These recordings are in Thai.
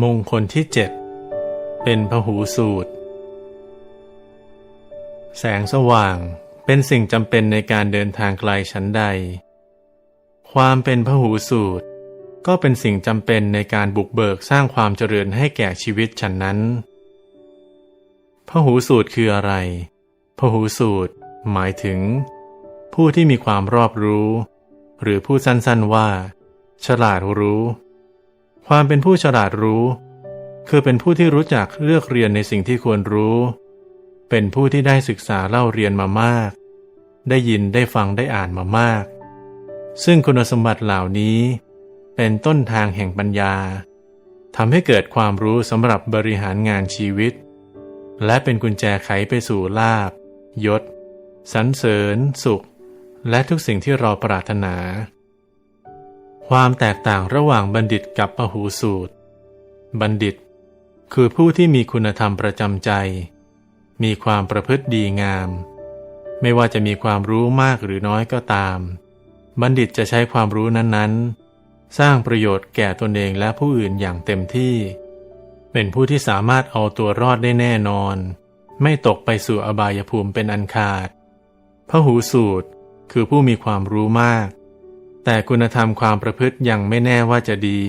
มงคลที่เจ็ดเป็นพหูสูตร แสงสว่างเป็นสิ่งจำเป็นในการเดินทางไกลชั้นใด ความเป็นพหูสูตร ก็เป็นสิ่งจำเป็นในการบุกเบิกสร้างความเจริญให้แก่ชีวิตฉันนั้นพหูสูตรคืออะไรพหูสูตร หมายถึง ผู้ที่มีความรอบรู้ หรือพูดสั้นๆว่า ฉลาดรู้ ความเป็นผู้ฉลาดรู้ คือเป็นผู้ที่รู้จักเลือกเรียนในสิ่งที่ควรรู้ เป็นผู้ที่ได้ศึกษาเล่าเรียนมามาก ได้ยินได้ฟังได้อ่านมามาก ซึ่งคุณสมบัติเหล่านี้ เป็นต้นทางแห่งปัญญาทำให้เกิดความรู้สำหรับบริหารงานชีวิต และเป็นกุญแจไขไปสู่ลาบยศสรรเสริญ สุข และทุกสิ่งที่เราปรารถนา ความแตกต่างระหว่างบัณฑิตกับปหูสูตร บัณฑิต คือผู้ที่มีคุณธรรมประจำใจ มีความประพฤติดีงาม ไม่ว่าจะมีความรู้มากหรือน้อยก็ตาม บัณฑิตจะใช้ความรู้นั้นๆ สร้างประโยชน์แก่ตนเองและผู้อื่นอย่างเต็มที่ เป็นผู้ที่สามารถเอาตัวรอดได้แน่นอน ไม่ตกไปสู่อบายภูมิเป็นอันขาดพหูสูตรคือผู้มีความรู้มาก แต่คุณธรรมความประพฤติยังไม่แน่ว่าจะดี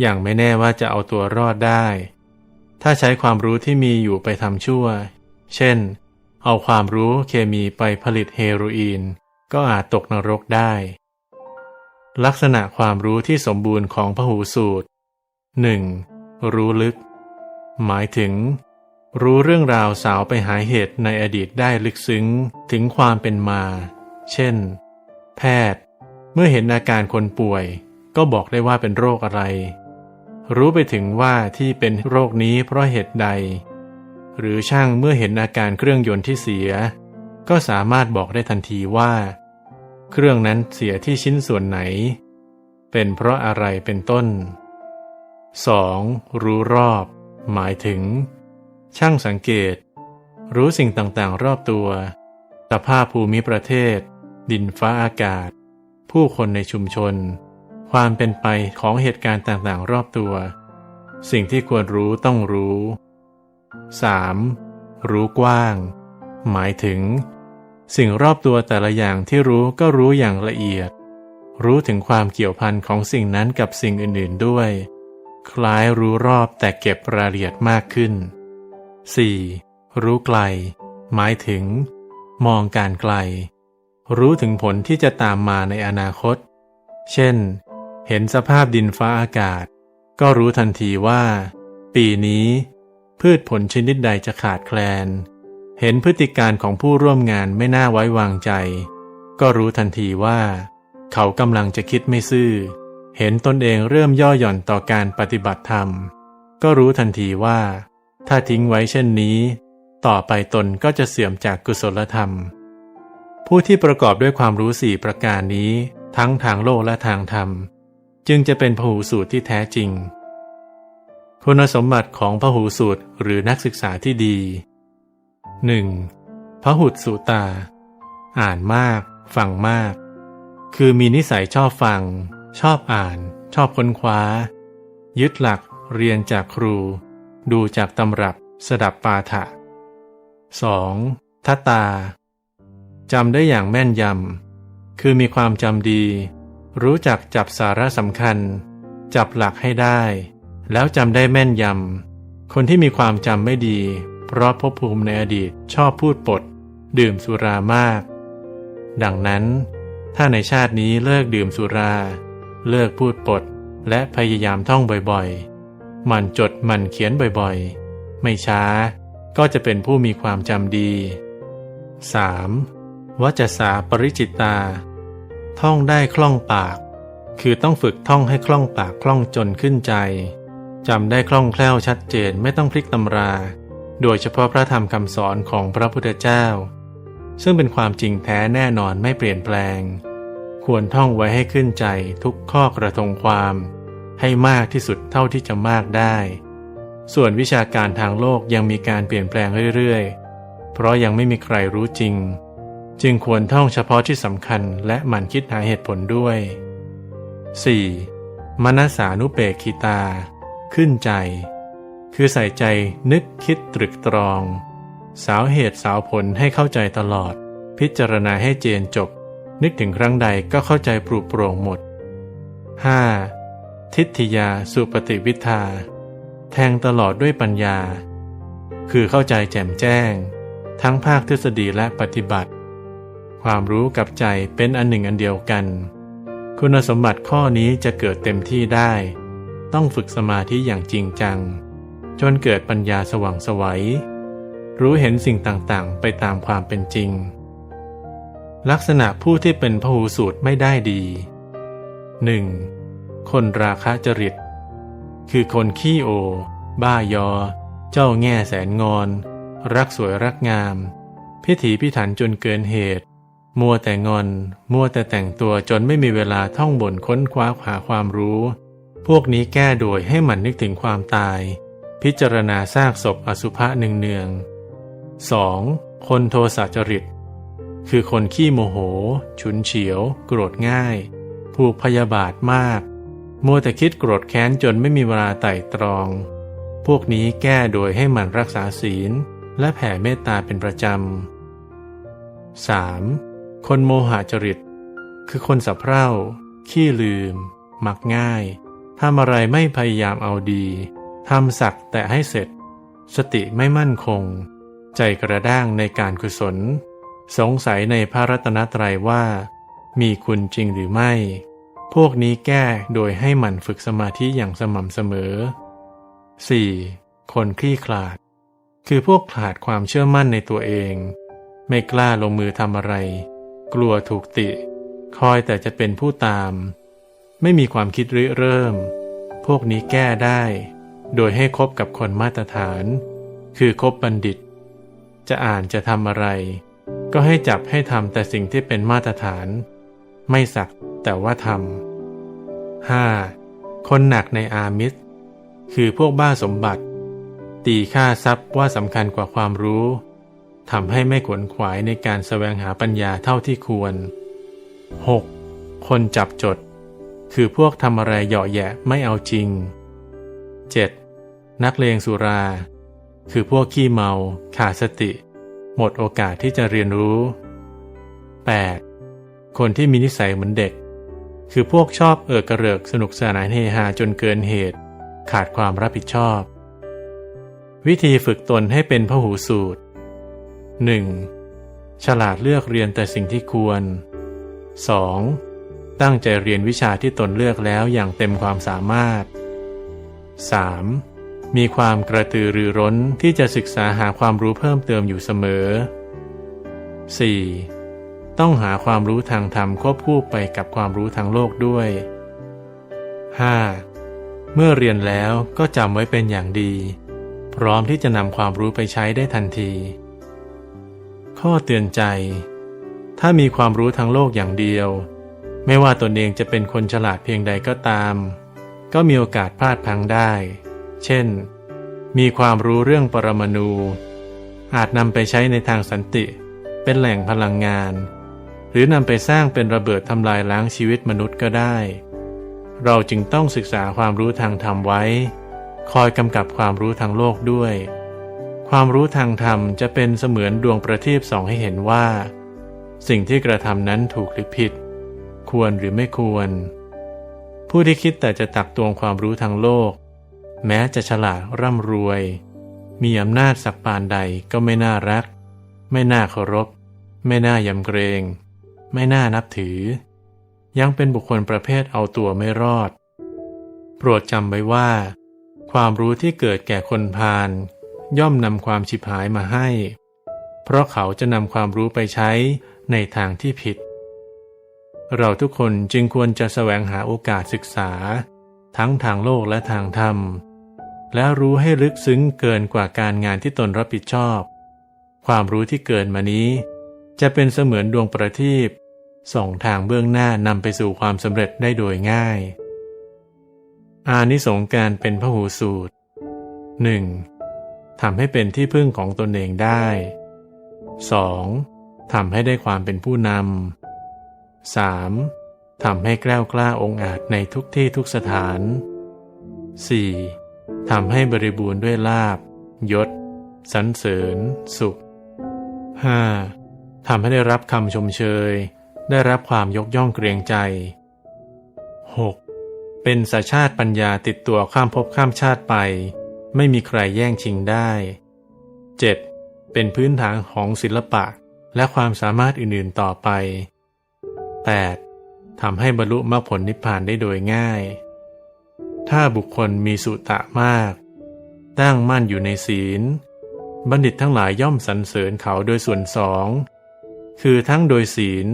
อย่างไม่แน่ว่าจะเอาตัวรอดได้ ถ้าใช้ความรู้ที่มีอยู่ไปทำชั่ว เช่น เอาความรู้เคมีไปผลิตเฮโรอีน ก็อาจตกนรกได้ ลักษณะความรู้ที่สมบูรณ์ของพหูสูตร 1. รู้ลึก หมายถึง รู้เรื่องราวสาวไปหาเหตุในอดีตได้ลึกซึ้งถึงความเป็นมา เช่น แพทย์ เมื่อเห็นอาการคนป่วย ก็บอกได้ว่าเป็นโรคอะไร รู้ไปถึงว่าที่เป็นโรคนี้เพราะเหตุใด หรือช่างเมื่อเห็นอาการเครื่องยนต์ที่เสีย ก็สามารถบอกได้ทันทีว่า เครื่องนั้นเสียที่ชิ้นส่วนไหน เป็นเพราะอะไรเป็นต้น 2. รู้รอบ หมายถึง ช่างสังเกต รู้สิ่งต่างๆ รอบตัว สภาพภูมิประเทศ ดินฟ้าอากาศ ผู้คนในชุมชน ความเป็นไปของเหตุการณ์ต่างๆ รอบตัว สิ่งที่ควรรู้ต้องรู้ 3. รู้กว้าง หมายถึง สิ่งรอบตัวแต่ละอย่างที่รู้ก็รู้อย่างละเอียด รู้ถึงความเกี่ยวพันของสิ่งนั้นกับสิ่งอื่นๆด้วย คล้ายรู้รอบแต่เก็บรายละเอียดมากขึ้น 4. รู้ไกล หมายถึง มองการไกล รู้ถึงผลที่จะตามมาในอนาคต เช่น เห็นสภาพดินฟ้าอากาศ ก็รู้ทันทีว่า ปีนี้ พืชผลชนิดใดจะขาดแคลน เห็นพฤติการของผู้ร่วมงานไม่น่าไว้วางใจ ก็รู้ทันทีว่า เขากำลังจะคิดไม่ซื่อ เห็นตนเองเริ่มย่อหย่อนต่อการปฏิบัติธรรม ก็รู้ทันทีว่า ถ้าทิ้งไว้เช่นนี้ ต่อไปตนก็จะเสื่อมจากกุศลธรรม ผู้ที่ประกอบด้วยความรู้สี่ประการนี้ ทั้งทางโลกและทางธรรม จึงจะเป็นพหูสูตรที่แท้จริง คุณสมบัติของพหูสูตรหรือนักศึกษาที่ดี 1. พหุสูตา อ่านมาก ฟังมาก คือมีนิสัยชอบฟัง ชอบอ่าน ชอบค้นคว้า ยึดหลักเรียนจากครู ดูจากตำรับ สดับปาฐะ 2. ทัตตา จำได้อย่างแม่นยำ คือมีความจำดี รู้จักจับสาระสำคัญ จับหลักให้ได้ แล้วจำได้แม่นยำ คนที่มีความจำไม่ดี เพราะภพภูมิในอดีตชอบพูดปด ดื่มสุรามาก ดังนั้น ถ้าในชาตินี้เลิกดื่มสุรา เลิกพูดปด และพยายามท่องบ่อยๆ มันจดมันเขียนบ่อยๆ ไม่ช้าก็จะเป็นผู้มีความจำดี 3. วัจสาปริจิตตา ท่องได้คล่องปาก คือต้องฝึกท่องให้คล่องปากคล่องจนขึ้นใจจำได้คล่องแคล่วชัดเจนไม่ต้องพลิกตำรา โดยเฉพาะพระธรรมคำสอนของพระพุทธเจ้า ซึ่งเป็นความจริงแท้แน่นอนไม่เปลี่ยนแปลง ควรท่องไว้ให้ขึ้นใจทุกข้อกระทงความ ให้มากที่สุดเท่าที่จะมากได้ ส่วนวิชาการทางโลกยังมีการเปลี่ยนแปลงเรื่อยๆ เพราะยังไม่มีใครรู้จริง จึงควรท่องเฉพาะที่สำคัญและหมั่นคิดหาเหตุผลด้วย 4. มนสานุเปกขิตา ขึ้นใจ คือใส่ใจนึกคิดตรึกตรอง สาวเหตุสาวผลให้เข้าใจตลอด พิจารณาให้เจนจบ นึกถึงครั้งใดก็เข้าใจปรุโปร่งหมด 5. ทิฏฐิยาสุปฏิวิทา แทงตลอดด้วยปัญญา คือเข้าใจแจ่มแจ้ง ทั้งภาคทฤษฎีและปฏิบัติ ความรู้กับใจเป็นอันหนึ่งอันเดียวกัน คุณสมบัติข้อนี้จะเกิดเต็มที่ได้ ต้องฝึกสมาธิอย่างจริงจัง จนเกิดปัญญาสว่างไสวัยรู้เห็นสิ่งต่างๆ ไปตามความเป็นจริง ลักษณะผู้ที่เป็นพหูสูตรไม่ได้ดี 1. คนราคะจริต คือคนขี้โอ บ้ายอ เจ้าแง่แสนงอน รักสวยรักงาม พิถีพิถันจนเกินเหตุ มัวแต่งอน มัวแต่แต่งตัวจนไม่มีเวลาท่องบ่นค้นคว้าหาความรู้ พวกนี้แก้โดยให้หมันนึกถึงความตาย พิจารณาซากศพอสุภะหนึ่งเนือง 2. คนโทสะจริต คือคนขี้โมโห ฉุนเฉียว โกรธง่าย ผูกพยาบาทมาก มัวแต่คิดโกรธแค้นจนไม่มีเวลาไต่ตรอง พวกนี้แก้โดยให้มันรักษาศีล และแผ่เมตตาเป็นประจำ 3. คนโมหะจริต คือคนสับเพร่า ขี้ลืม มักง่ายทำอะไรไม่พยายามเอาดีทำสักแต่ให้เสร็จ สติไม่มั่นคง ใจกระด้างในการกุศล สงสัยในพระรัตนตรัยว่า มีคุณจริงหรือไม่ พวกนี้แก้โดยให้หมั่นฝึกสมาธิอย่างสม่ำเสมอ 4. คนคลี่คลาด คือพวกขาดความเชื่อมั่นในตัวเอง ไม่กล้าลงมือทำอะไร กลัวถูกติ คอยแต่จะเป็นผู้ตาม ไม่มีความคิดริเริ่ม พวกนี้แก้ได้ โดยให้คบกับคนมาตรฐาน คือคบบัณฑิต จะอ่านจะทำอะไร ก็ให้จับให้ทำแต่สิ่งที่เป็นมาตรฐาน ไม่สักแต่ว่าทำ 5. คนหนักในอามิสคือพวกบ้าสมบัติ ตีค่าทรัพย์ว่าสำคัญกว่าความรู้ ทำให้ไม่ขวนขวายในการแสวงหาปัญญาเท่าที่ควร 6. คนจับจด คือพวกทำอะไรเหยาะแยะไม่เอาจริง 7. นักเลงสุรา คือพวกขี้เมา ขาดสติ หมดโอกาสที่จะเรียนรู้ 8. คนที่มีนิสัยเหมือนเด็ก คือพวกชอบเอิกกระเริกสนุกสนานเฮฮาจนเกินเหตุ ขาดความรับผิดชอบ วิธีฝึกตนให้เป็นพหูสูตร 1. ฉลาดเลือกเรียนแต่สิ่งที่ควร 2. ตั้งใจเรียนวิชาที่ตนเลือกแล้วอย่างเต็มความสามารถ 3. มีความกระตือรือร้นที่จะศึกษาหาความรู้เพิ่มเติมอยู่เสมอ 4. ต้องหาความรู้ทางธรรมควบคู่ไปกับความรู้ทางโลกด้วย 5. เมื่อเรียนแล้วก็จำไว้เป็นอย่างดี พร้อมที่จะนำความรู้ไปใช้ได้ทันที ข้อเตือนใจ ถ้ามีความรู้ทางโลกอย่างเดียว ไม่ว่าตนเองจะเป็นคนฉลาดเพียงใดก็ตาม ก็มีโอกาสพลาดพังได้ เช่น มีความรู้เรื่องปรมาณูอาจนำไปใช้ในทางสันติ เป็นแหล่งพลังงาน หรือนำไปสร้างเป็นระเบิดทำลายล้างชีวิตมนุษย์ก็ได้ เราจึงต้องศึกษาความรู้ทางธรรมไว้ คอยกำกับความรู้ทางโลกด้วย ความรู้ทางธรรมจะเป็นเสมือนดวงประทีปส่องให้เห็นว่า สิ่งที่กระทำนั้นถูกหรือผิด ควรหรือไม่ควร ผู้ที่คิดแต่จะตักตวงความรู้ทางโลก แม้จะฉลาดร่ำรวย มีอำนาจสักปานใดก็ไม่น่ารัก ไม่น่าเคารพ ไม่น่ายำเกรง ไม่น่านับถือ ยังเป็นบุคคลประเภทเอาตัวไม่รอด โปรดจำไว้ว่า ความรู้ที่เกิดแก่คนพาล ย่อมนำความฉิบหายมาให้ เพราะเขาจะนำความรู้ไปใช้ในทางที่ผิด เราทุกคนจึงควรจะแสวงหาโอกาสศึกษา ทั้งทางโลกและทางธรรม แล้วรู้ให้ลึกซึ้งเกินกว่าการงานที่ตนรับผิดชอบ ความรู้ที่เกินมานี้ จะเป็นเสมือนดวงประทีปส่องทางเบื้องหน้านำไปสู่ความสำเร็จได้โดยง่าย อานิสงการเป็นพหูสูตร 1. ทำให้เป็นที่พึ่งของตนเองได้ 2. ทำให้ได้ความเป็นผู้นำ 3. ทำให้แกล้วกล้าองอาจในทุกที่ทุกสถาน 4. ทำให้บริบูรณ์ด้วยลาบยศสรรเสริญ สุข 5. ทำให้ได้รับคำชมเชย ได้รับความยกย่องเกรงใจ 6. เป็นสัญชาติปัญญาติดตัวข้ามภพข้ามชาติไป ไม่มีใครแย่งชิงได้ 7. เป็นพื้นฐานของศิลปะและความสามารถอื่นๆต่อไป 8. ทำให้บรรลุมรรคผลนิพพานได้โดยง่าย ถ้าบุคคลมีสุตะมาก ตั้งมั่นอยู่ในศีล บัณฑิตทั้งหลายย่อมสรรเสริญเขาโดยส่วนสอง คือทั้งโดยศีล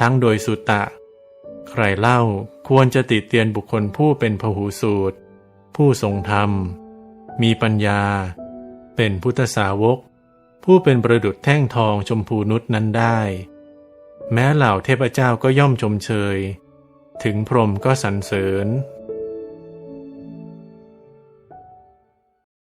ทั้งโดยสุตะ ใครเล่าควรจะติเตียนบุคคลผู้เป็นพหูสูตร ผู้ทรงธรรม มีปัญญา เป็นพุทธสาวก ผู้เป็นประดุจแท่งทองชมพูนุษนั้นได้ แม้เหล่าเทพเจ้าก็ย่อมชมเชย ถึงพรหมก็สรรเสริญ